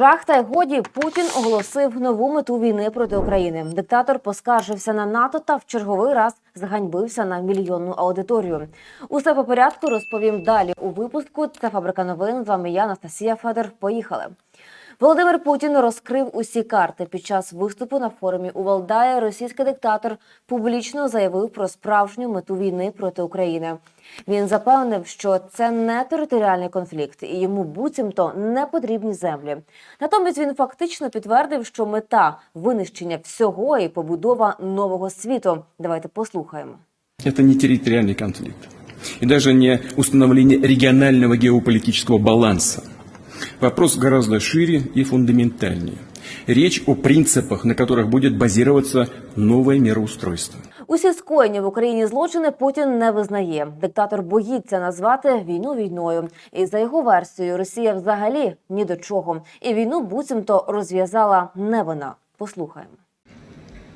Жах та й годі Путін оголосив нову мету війни проти України. Диктатор поскаржився на НАТО та в черговий раз зганьбився на мільйонну аудиторію. Усе по порядку розповім далі у випуску. Це фабрика новин. З вами я, Анастасія Федор. Поїхали. Володимир Путін розкрив усі карти під час виступу на форумі у Валдаї. Російський диктатор публічно заявив про справжню мету війни проти України. Він запевнив, що це не територіальний конфлікт, і йому буцімто не потрібні землі. Натомість він фактично підтвердив, що мета винищення всього і побудова нового світу. Давайте послухаємо. Это не территориальный конфликт. И даже не установление регионального геополитического баланса. Вопрос гораздо шире и фундаментальнее. Речь о принципах, на которых будет базироваться новое мироустройство. Усі скоєні в Україні злочини Путін не визнає. Диктатор боїться назвати війну війною. І за його версією, Росія взагалі ні до чого. І війну буцімто розв'язала не вона. Послухаємо.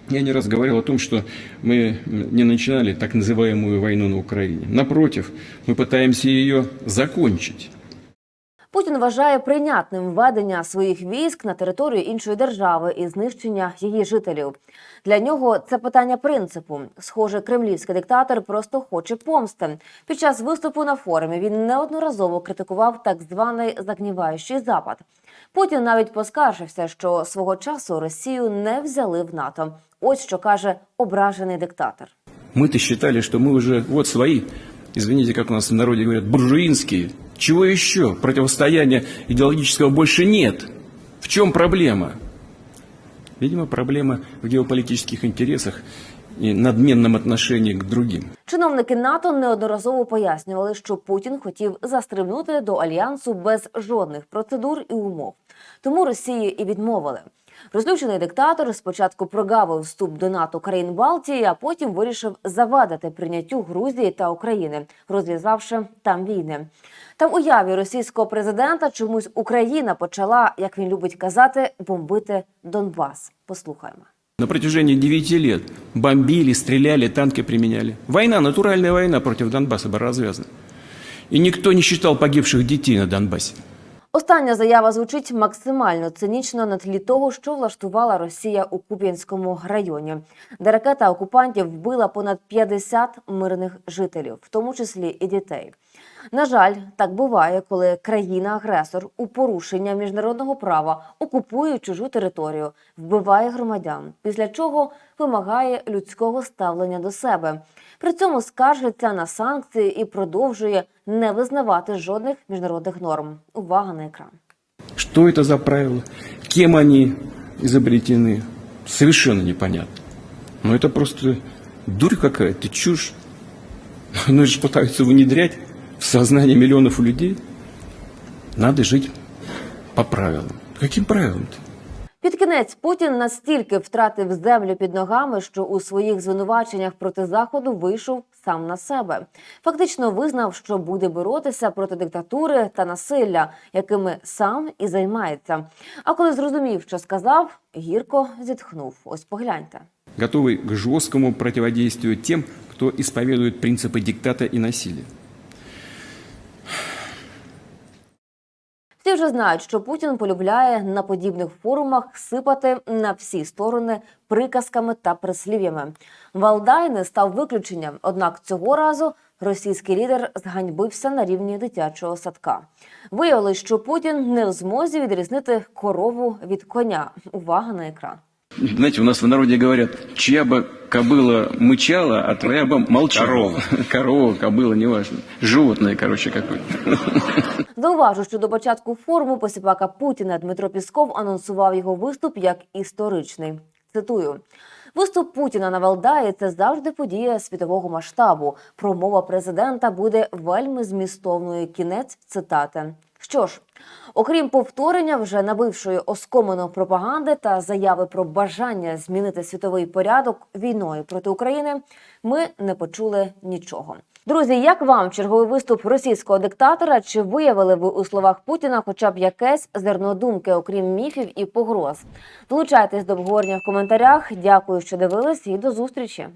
Я не раз говорил о том, что мы не начинали так называемую войну на Украине. Напротив, мы пытаемся ее закончить. Путін вважає прийнятним введення своїх військ на територію іншої держави і знищення її жителів. Для нього це питання принципу. Схоже, кремлівський диктатор просто хоче помсти. Під час виступу на форумі він неодноразово критикував так званий загніваючий запад. Путін навіть поскаржився, що свого часу Росію не взяли в НАТО. Ось що каже ображений диктатор. Мы-то считали, что мы уже вот свои, извините, как у нас в народе говорят, буржуинские. Чего еще? Противостояния идеологического больше нет. В чем проблема? Видимо, проблема в геополитических интересах и надменном отношении к другим. Чиновники НАТО неодноразово пояснювали, що Путін хотів застрибнути до альянсу без жодних процедур і умов. Тому Росії і відмовили. Розлючений диктатор спочатку прогавив вступ до НАТО країн Балтії, а потім вирішив завадити прийняттю Грузії та України, розв'язавши там війни. Та в уяві російського президента чомусь Україна почала, як він любить казати, бомбити Донбас. Послухаємо. На протяжении 9 лет бомбили, стреляли, танки применяли. Война, натуральная война против Донбасса была развязана. И никто не считал погибших детей на Донбассе. Остання заява звучить максимально цинічно на тлі того, що влаштувала Росія у Куп'янському районі, де ракета окупантів вбила понад 50 мирних жителів, в тому числі і дітей. На жаль, так буває, коли країна-агресор у порушення міжнародного права окупує чужу територію, вбиває громадян, після чого вимагає людського ставлення до себе. При цьому скаржиться на санкції і продовжує не визнавати жодних міжнародних норм. Увага на екран. Что это за правила? Кем они изобретены? Совершенно непонятно. Но это просто дурь какая-то, чушь. Ну, это же пытаются внедрять в сознание миллионов людей. Надо жить по правилам. Каким правилам-то? Під кінець Путін настільки втратив землю під ногами, що у своїх звинуваченнях проти заходу вийшов сам на себе. Фактично визнав, що буде боротися проти диктатури та насилля, якими сам і займається. А коли зрозумів, що сказав, гірко зітхнув. Ось погляньте. Готовый к жесткому противодействию тем, кто исповедует принципы диктата и насилия. Всі вже знають, що Путін полюбляє на подібних форумах сипати на всі сторони приказками та прислів'ями. Валдай не став виключенням, однак цього разу російський лідер зганьбився на рівні дитячого садка. Виявилось, що Путін не в змозі відрізнити корову від коня. Увага на екран. Знаете, у нас в народе говорят, чья бы кобыла мычала, а твоя бы молчала. Корова. Корова, кобыла, неважно. Животное, короче, какое-то. Зауважу, що до початку форуму посіпака Путіна Дмитро Пісков анонсував його виступ як історичний. Цитую. Виступ Путіна на Валдаї це завжди подія світового масштабу. Промова президента буде вельми змістовною. Кінець цитати. Що ж, окрім повторення вже набившої оскомину пропаганди та заяви про бажання змінити світовий порядок війною проти України, ми не почули нічого. Друзі, як вам черговий виступ російського диктатора? Чи виявили ви у словах Путіна хоча б якесь зерно думки, окрім міфів і погроз? Долучайтесь до обговорення в коментарях. Дякую, що дивились, і до зустрічі.